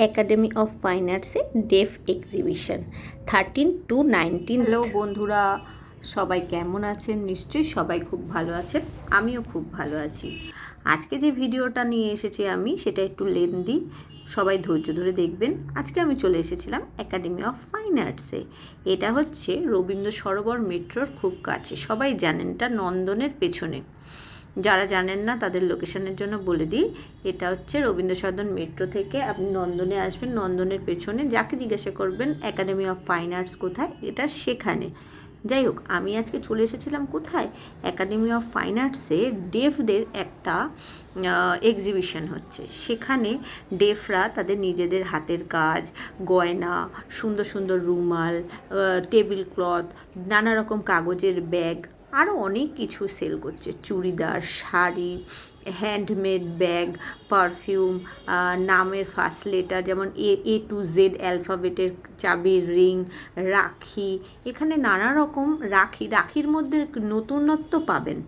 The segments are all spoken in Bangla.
Academy of fine আর্টসে deaf exhibition thirteen to nineteen hello বন্ধুরা সবাই কেমন আছেন? নিশ্চয়ই সবাই খুব ভালো আছেন আমিও খুব ভালো আছি। আজকে যে ভিডিওটা নিয়ে এসেছি আমি সেটা একটু লেন্দি সবাই ধৈর্য ধরে দেখবেন। আজকে আমি চলে এসেছিলাম একাডেমি অফ ফাইন আর্টসে। এটা হচ্ছে রবীন্দ্র সরোবর মেট্রোর খুব কাছে সবাই জানেন এটা নন্দনের পেছনে। যারা জানেন না, তাদের লোকেশনের জন্য বলে দিই, এটা হচ্ছে রবীন্দ্র সদন মেট্রো থেকে আপনি নন্দনে আসবেন, নন্দনের পেছনে যাকে জিজ্ঞাসা করবেন একাডেমি অফ ফাইন আর্টস কোথায়, এটা সেখানে। যাই হোক, আমি আজকে চলে এসেছিলাম কোথায়? একাডেমি অফ ফাইন আর্টসে ডেফদের একটা এক্সিবিশন হচ্ছে। সেখানে ডেফরা তাদের নিজেদের হাতের কাজ, গয়না, সুন্দর সুন্দর রুমাল টেবিল ক্লথ নানা রকম কাগজের ব্যাগ আরও অনেক কিছু সেল করছে। Churidar, sari handmade bag perfume নামের ফার্স্ট লেটার যেমন এ এ টু জেড অ্যালফাবেটের চাবির রিং রাখি। এখানে নানা রকম রাখি। রাখির মধ্যে নতুনত্ব পাবেন।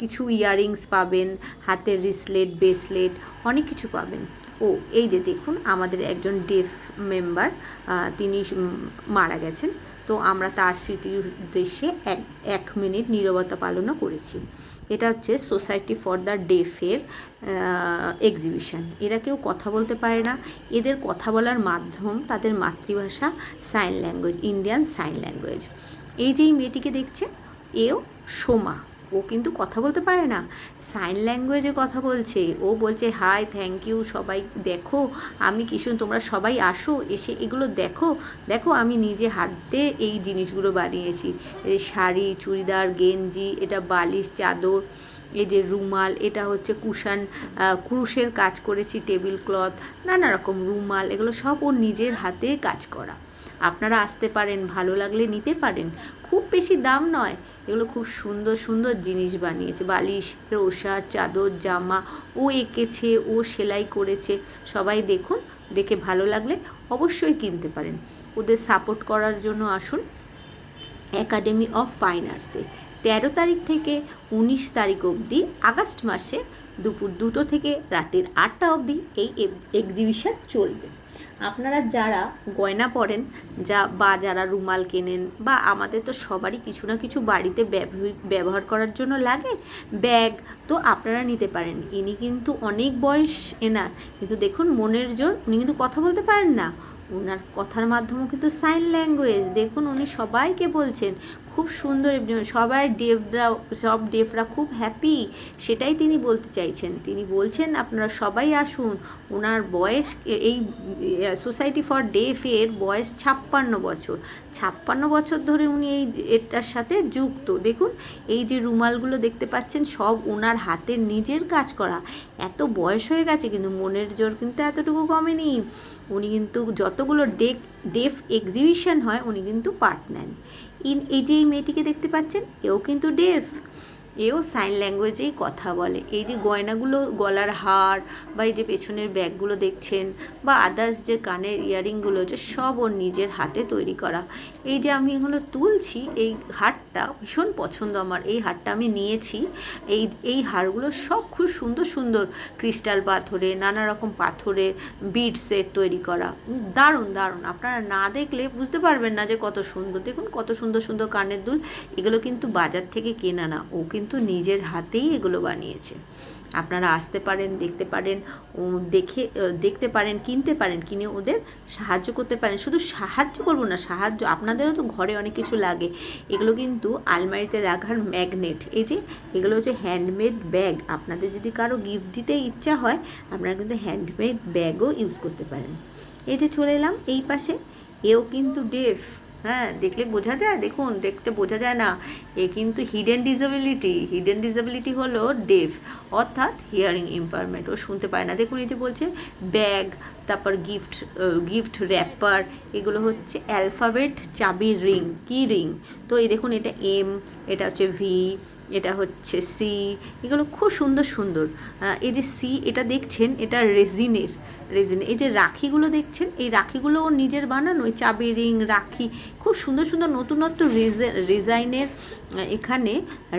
কিছু ইয়াররিংস পাবেন, হাতের রিসলেট ব্রেসলেট অনেক কিছু পাবেন। ও, এই যে দেখুন, আমাদের একজন ডেফ মেম্বার তিনি মারা গেছেন। তো আমরা তার স্মৃতির উদ্দেশ্যে এক এক মিনিট নিরবতা পালনও করেছি। এটা হচ্ছে সোসাইটি ফর দ্য ডেফের এক্সিবিশন এরা কেউ কথা বলতে পারে না। এদের কথা বলার মাধ্যম তাদের মাতৃভাষা sign language Indian sign language এই যে এই মেয়েটিকে দেখছে, এও সোমা। ও কিন্তু কথা বলতে পারে না। সাইন ল্যাঙ্গুয়েজে কথা বলছে। ও বলছে হাই থ্যাংক ইউ সবাই দেখো। আমি কিশোর, তোমরা সবাই আসো, এসে এগুলো দেখো। দেখো, আমি নিজে হাত দিয়ে এই জিনিসগুলো বানিয়েছি। এই শাড়ি, চুড়িদার, গেঞ্জি, এটা বালিশ, চাদর, এই যে রুমাল, এটা হচ্ছে কুশান ক্রুশের কাজ করেছি, টেবিল ক্লথ, নানা রকম রুমাল, এগুলো সব ওর নিজের হাতে কাজ করা। আপনারা আসতে পারেন, ভালো লাগলে নিতে পারেন। খুব বেশি দাম নয়, এগুলো খুব সুন্দর সুন্দর জিনিস বানিয়েছে। বালিশ রোসার চাদর, জামা, ও এঁকেছে, ও সেলাই করেছে। সবাই দেখুন, দেখে ভালো লাগলে অবশ্যই কিনতে পারেন। ওদের সাপোর্ট করার জন্য আসুন একাডেমি অফ ফাইন আর্টসে তেরো তারিখ থেকে উনিশ তারিখ অবধি, আগস্ট মাসে দুপুর দুটো থেকে রাতের আটটা অবধি এই এক্সিবিশন চলবে। আপনারা যারা গয়না পরেন, যা বা যারা রুমাল কেনেন, বা আমাদের তো সবারই কিছু না কিছু বাড়িতে ব্যবহার করার জন্য লাগে, ব্যাগ তো আপনারা নিতে পারেন। ইনি কিন্তু অনেক বয়স এনার, কিন্তু দেখুন মনের জোর, উনি কিন্তু কথা বলতে পারেন না। ওনার কথার মাধ্যমে কিন্তু সাইন ল্যাঙ্গুয়েজ, দেখুন উনি সবাইকে বলছেন। খুব সুন্দর সবাই ডেভরা সব ডেভরা খুব হ্যাপি সেটাই তিনি বলতে চাইছেন। তিনি বলছেন, আপনারা সবাই আসুন ওনার বয়স, এই সোসাইটি ফর ডেফের বয়স ছাপ্পান্ন বছর। ছাপ্পান্ন বছর ধরে উনি এই, এটার সাথে যুক্ত। দেখুন, এই যে রুমালগুলো দেখতে পাচ্ছেন, সব ওনার হাতের নিজের কাজ করা। এত বয়স হয়ে গেছে, কিন্তু মনের জোর কিন্তু এতটুকু কমেনি। উনি কিন্তু যতগুলো ডেক, ডেফ এক্সিবিশন হয়, উনি কিন্তু পার্ট নেন। ইন, এই যে এই মেয়েটিকে দেখতে পাচ্ছেন, এও কিন্তু ডেফ। এও সাইন ল্যাঙ্গুয়েজেই কথা বলে। এই যে গয়নাগুলো গলার হার বা এই যে পেছনের ব্যাগগুলো দেখছেন বা আদার্স যে কানের ইয়ারিংগুলো যে সব ওর নিজের হাতে তৈরি করা। এই যে আমি এগুলো তুলছি, এই হারটা ভীষণ পছন্দ আমার। এই হারটা আমি নিয়েছি। এই এই হারগুলো সব খুব সুন্দর সুন্দর ক্রিস্টাল পাথরে, নানা রকম পাথরে বিডসের তৈরি করা। দারুণ দারুণ। আপনারা না দেখলে বুঝতে পারবেন না যে কত সুন্দর। দেখুন কত সুন্দর সুন্দর কানের দুল। এগুলো কিন্তু বাজার থেকে কেনা না। ও কিন্তু নিজের হাতেই এগুলো বানিয়েছে। আপনারা আসতে পারেন, দেখতে পারেন দেখে দেখতে পারেন, কিনতে পারেন, কিনে ওদের সাহায্য করতে পারেন। শুধু সাহায্য করব না, সাহায্য আপনাদেরও তো ঘরে অনেক কিছু লাগে। এগুলো কিন্তু আলমারিতে রাখার ম্যাগনেট। এই যে, এগুলো হচ্ছে হ্যান্ডমেড ব্যাগ আপনাদের যদি কারও গিফট দিতে ইচ্ছা হয়, আপনারা কিন্তু হ্যান্ডমেড ব্যাগও ইউজ করতে পারেন। এই যে চলে এলাম, এই পাশে। এও কিন্তু ডেফ হ্যাঁ দেখলে বোঝা যায়, দেখুন, দেখতে বোঝা যায় না। এ কিন্তু হিডেন ডিসেবিলিটি হিডেন ডিসেবিলিটি হলো ডেফ অর্থাৎ হিয়ারিং ইম্পারমেন্ট ও শুনতে পায় না। দেখুন, এই যে বলছে ব্যাগ তারপর গিফট গিফট র্যাপার এগুলো হচ্ছে অ্যালফাবেট চাবির রিং কি রিং তো এই দেখুন, এটা এম এটা হচ্ছে ভি এটা হচ্ছে সি এগুলো খুব সুন্দর সুন্দর। এই যে সি এটা দেখছেন, এটা রেজিনের, রেজিন। এই যে রাখিগুলো দেখছেন, এই রাখিগুলো ওর নিজের বানানো ওই চাবি রিং, রাখি, খুব সুন্দর সুন্দর নতুনত্ব ডিজাইনের এখানে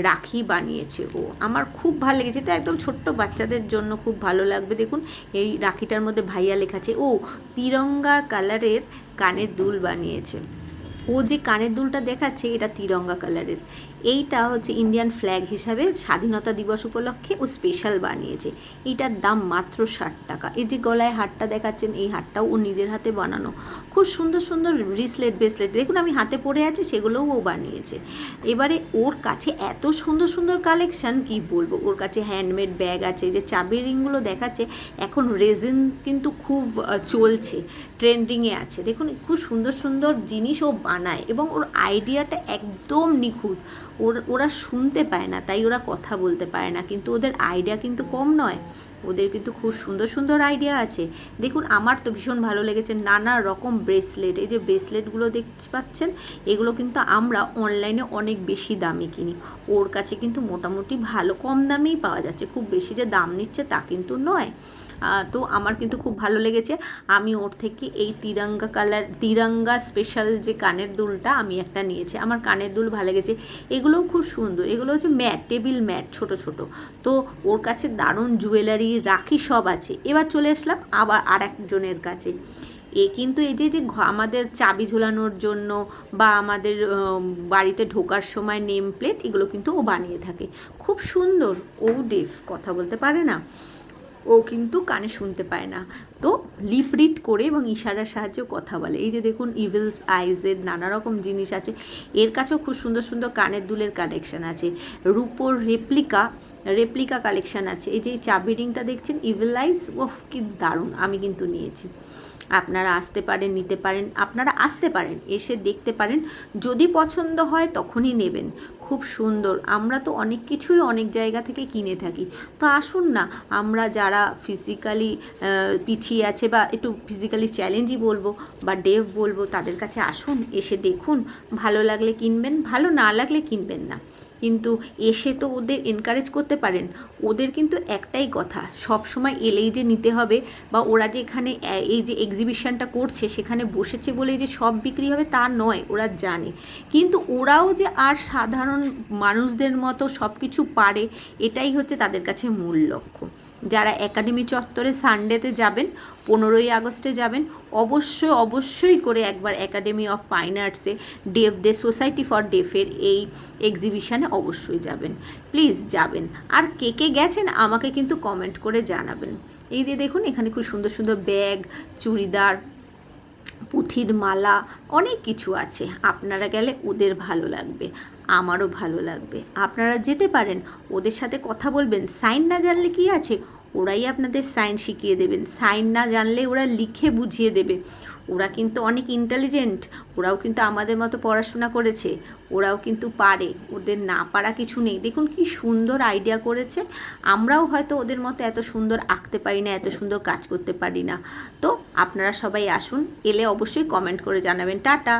রাখি বানিয়েছে ও। আমার খুব ভালো লেগেছে, এটা একদম ছোট্ট বাচ্চাদের জন্য খুব ভালো লাগবে, দেখুন। এই রাখিটার মধ্যে ভাইয়া লেখা আছে, ও তিরঙ্গার কালারের কানের দুল বানিয়েছে। ও যে কানের দুলটা দেখাচ্ছে, এটা তিরঙ্গা কালারের। এইটা হচ্ছে ইন্ডিয়ান ফ্ল্যাগ হিসাবে স্বাধীনতা দিবস উপলক্ষে ও স্পেশাল বানিয়েছে। এইটার দাম মাত্র ষাট টাকা। এই যে গলায় হারটা দেখাচ্ছেন, এই হারটাও ও নিজের হাতে বানানো। খুব সুন্দর সুন্দর ব্রেসলেট ব্রেসলেট দেখুন, আমি হাতে পরে আছে, সেগুলোও ও বানিয়েছে। এবারে ওর কাছে এত সুন্দর সুন্দর কালেকশন কি বলব? ওর কাছে হ্যান্ডমেড ব্যাগ আছে যে চাবি রিংগুলো দেখাচ্ছে, এখন রেজিন কিন্তু খুব চলছে ট্রেন্ডিংয়ে আছে। দেখুন, খুব সুন্দর সুন্দর জিনিস ও বানায় এবং ওর আইডিয়াটা একদম নিখুঁত। ওর শুনতে পায় না, তাই ওরা কথা বলতে পারে না। কিন্তু ওদের আইডিয়া কিন্তু কম নয়। ওদের কিন্তু খুব সুন্দর সুন্দর আইডিয়া আছে। দেখুন, আমার তো ভীষণ ভালো লেগেছে নানা রকম ব্রেসলেট এই যে ব্রেসলেটগুলো দেখতে পাচ্ছেন, এগুলো কিন্তু আমরা অনলাইনে অনেক বেশি দামে কিনি। ওর কাছে কিন্তু মোটামুটি ভালো কম দামেই পাওয়া যাচ্ছে। খুব বেশি যে দাম নিচ্ছে তা কিন্তু নয়। তো আমার কিন্তু খুব ভালো লেগেছে। আমি ওর থেকে এই তিরঙ্গা কালার, তিরঙ্গা স্পেশাল যে কানের দুলটা আমি একটা নিয়েছি। আমার কানের দুল ভালো লেগেছে। এগুলোও খুব সুন্দর। এগুলো হচ্ছে ম্যাট, টেবিল ম্যাট ছোট ছোট। তো ওর কাছে দারুণ জুয়েলারি রাখি সব আছে। এবার চলে আসলাম আবার আর একজনের কাছে। এ কিন্তু এই যে যে আমাদের চাবি ঝোলানোর জন্য বা আমাদের বাড়িতে ঢোকার সময় নেম প্লেট এগুলো কিন্তু ও বানিয়ে থাকে। খুব সুন্দর। ও ডেফ কথা বলতে পারে না? ও কিন্তু কানে শুনতে পায় না। তো লিপ রিড করে এবং ইশারার সাহায্যে কথা বলে। এই যে দেখুন ইভিলস আইজের নানা রকম জিনিস আছে। এর কাছেও খুব সুন্দর সুন্দর কানের দুলের কালেকশান আছে। রূপোর রেপ্লিকা রেপ্লিকা কালেকশান আছে। এই যে চাবি রিংটা দেখছেন ইভিল আইস ওফ কি দারুণ। আমি কিন্তু নিয়েছি। আপনারা আসতে পারেন, নিতে পারেন, আপনারা আসতে পারেন, এসে দেখতে পারেন। যদি পছন্দ হয় তখনই নেবেন। খুব সুন্দর। আমরা তো অনেক কিছুই অনেক জায়গা থেকে কিনে থাকি। তো আসুন না, আমরা যারা ফিজিক্যালি পিছিয়ে আছে বা একটু ফিজিক্যালি চ্যালেঞ্জই বলব বা ডেভ বলব, তাদের কাছে আসুন, এসে দেখুন। ভালো লাগলে কিনবেন, ভালো না লাগলে কিনবেন না। কিন্তু এসে তো ওদের এনকারেজ করতে পারেন। ওদের কিন্তু একটাই কথা সব সময় এলেই যে নিতে হবে বা ওরা যে এখানে, এই যে এক্সিবিশনটা করছে, সেখানে বসেছে বলে যে সব বিক্রি হবে তা নয়, ওরা জানে। কিন্তু ওরাও যে আর সাধারণ মানুষদের মতো সব কিছু পারে, এটাই হচ্ছে তাদের কাছে মূল লক্ষ্য। যারা একাডেমি চত্বরে সানডেতে যাবেন, পনেরোই আগস্টে যাবেন, অবশ্যই অবশ্যই করে একবার একাডেমি অফ ফাইন আর্টসে ডেফ দে সোসাইটি ফর ডেফের এই এক্সিবিশানে অবশ্যই যাবেন। প্লিজ যাবেন। আর কে কে গেছেন আমাকে কিন্তু কমেন্ট করে জানাবেন। এই দিয়ে দেখুন, এখানে খুব সুন্দর সুন্দর ব্যাগ, চুড়িদার পুঁথির মালা, অনেক কিছু আছে। আপনারা গেলে ওদের ভালো লাগবে, আমারও ভালো লাগবে। আপনারা যেতে পারেন, ওদের সাথে কথা বলবেন। সাইন না জানলে কি আছে? ওরাই আপনাদের সাইন শিখিয়ে দেবেন। সাইন না জানলে ওরা লিখে বুঝিয়ে দেবে। ওরা কিন্তু অনেক ইন্টেলিজেন্ট ওরাও কিন্তু আমাদের মতো পড়াশোনা করেছে, ওরাও কিন্তু পারে, ওদের না পারা কিছু নেই। দেখুন কি সুন্দর আইডিয়া করেছে, আমরাও হয়তো ওদের মতো এত সুন্দর আঁকতে পারি না, এত সুন্দর কাজ করতে পারি না। তো আপনারা সবাই আসুন, এলে অবশ্যই কমেন্ট করে জানাবেন। টাটা!